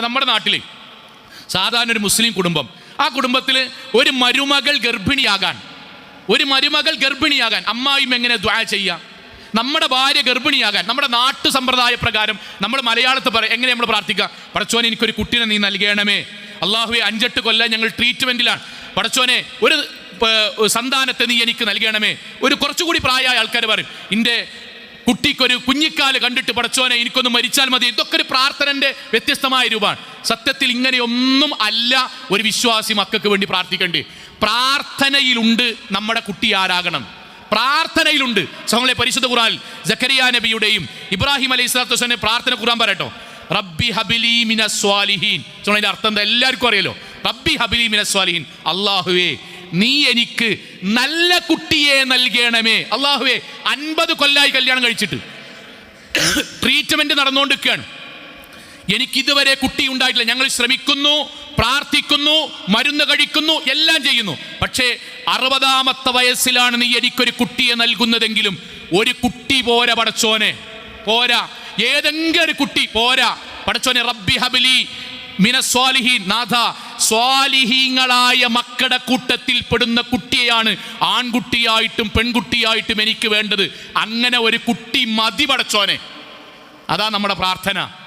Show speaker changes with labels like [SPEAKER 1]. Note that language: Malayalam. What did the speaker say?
[SPEAKER 1] നമ്മുടെ നാട്ടിൽ സാധാരണ ഒരു മുസ്ലിം കുടുംബം. ആ കുടുംബത്തിൽ ഒരു മരുമകൾ ഗർഭിണിയാകാൻ ഒരു മരുമകൾ ഗർഭിണിയാകാൻ അമ്മായിയും എങ്ങനെ ദ്വാ ചെയ്യാം? നമ്മുടെ ഭാര്യ ഗർഭിണിയാകാൻ നമ്മുടെ നാട്ടു സമ്പ്രദായ പ്രകാരം നമ്മൾ മലയാളത്തിൽ പറയാം എങ്ങനെ നമ്മൾ പ്രാർത്ഥിക്കുക പടച്ചോനെ എനിക്കൊരു കുട്ടീനെ നീ നൽകണമേ. അള്ളാഹുവെ അഞ്ചെട്ട് കൊല്ലം ഞങ്ങൾ ട്രീറ്റ്മെന്റിലാണ് പടച്ചോനെ ഒരു സന്താനത്തെ നീ എനിക്ക് നൽകണമേ. ഒരു കുറച്ചുകൂടി പ്രായമായ ആൾക്കാർ പറയും എന്റെ കുട്ടിക്കൊരു കുഞ്ഞിക്കാൽ കണ്ടിട്ട് പടച്ചോനെ എനിക്കൊന്ന് മരിച്ചാൽ മതി. ഇതൊക്കെ ഒരു പ്രാർത്ഥനന്റെ വ്യത്യസ്തമായ രൂപമാണ്. സത്യത്തിൽ ഇങ്ങനെയൊന്നും അല്ല ഒരു വിശ്വാസി മക്കൾക്ക് വേണ്ടി പ്രാർത്ഥിക്കേണ്ടി പ്രാർത്ഥനയിലുണ്ട് നമ്മുടെ കുട്ടി ആരാകണം. പ്രാർത്ഥനയിലുണ്ട്. സഹോളെ പരിശുദ്ധ ഖുറാൻ ജക്കരിയ നബിയുടെയും ഇബ്രാഹിം അലൈഹി സ്വലാത്തു വസ്സലാമിന്റെ പ്രാർത്ഥന ഖുറാൻ പറയട്ടോ. റബ്ബി ഹബിലി മിന സ്വാലിഹീൻ. അർത്ഥം എന്താ എല്ലാവർക്കും അറിയല്ലോ റബ്ബി ഹബിലി മിന സ്വാലിഹീൻ. അള്ളാഹുവേ നീ എനിക്ക് നല്ല കുട്ടിയെ നൽകണമേ. അള്ളാഹുവേ അൻപത് കൊല്ലായി കല്യാണം കഴിച്ചിട്ട്. ട്രീറ്റ്മെന്റ് നടന്നുകൊണ്ടിരിക്കുകയാണ് എനിക്കിതുവരെ കുട്ടി ഉണ്ടായിട്ടില്ല. ഞങ്ങൾ ശ്രമിക്കുന്നു പ്രാർത്ഥിക്കുന്നു മരുന്ന് കഴിക്കുന്നു എല്ലാം ചെയ്യുന്നു. പക്ഷേ അറുപതാമത്തെ വയസ്സിലാണ് നീ എനിക്കൊരു കുട്ടിയെ നൽകുന്നതെങ്കിലും ഒരു കുട്ടി പോരാ പടച്ചോനെ. പോരാ. ഏതെങ്കിലും ഒരു കുട്ടി പോരാ. പടച്ചോനെ റബ്ബി ഹബിലി മിനസ്വാലിഹി നാഥ സ്വാലിഹീങ്ങളായ മക്കളുടെ കൂട്ടത്തിൽ പെടുന്ന കുട്ടിയെയാണ് ആൺകുട്ടിയായിട്ടും പെൺകുട്ടിയായിട്ടും എനിക്ക് വേണ്ടത്. അങ്ങനെ ഒരു കുട്ടി മതി പടച്ചോനെ. അതാ നമ്മുടെ പ്രാർത്ഥന.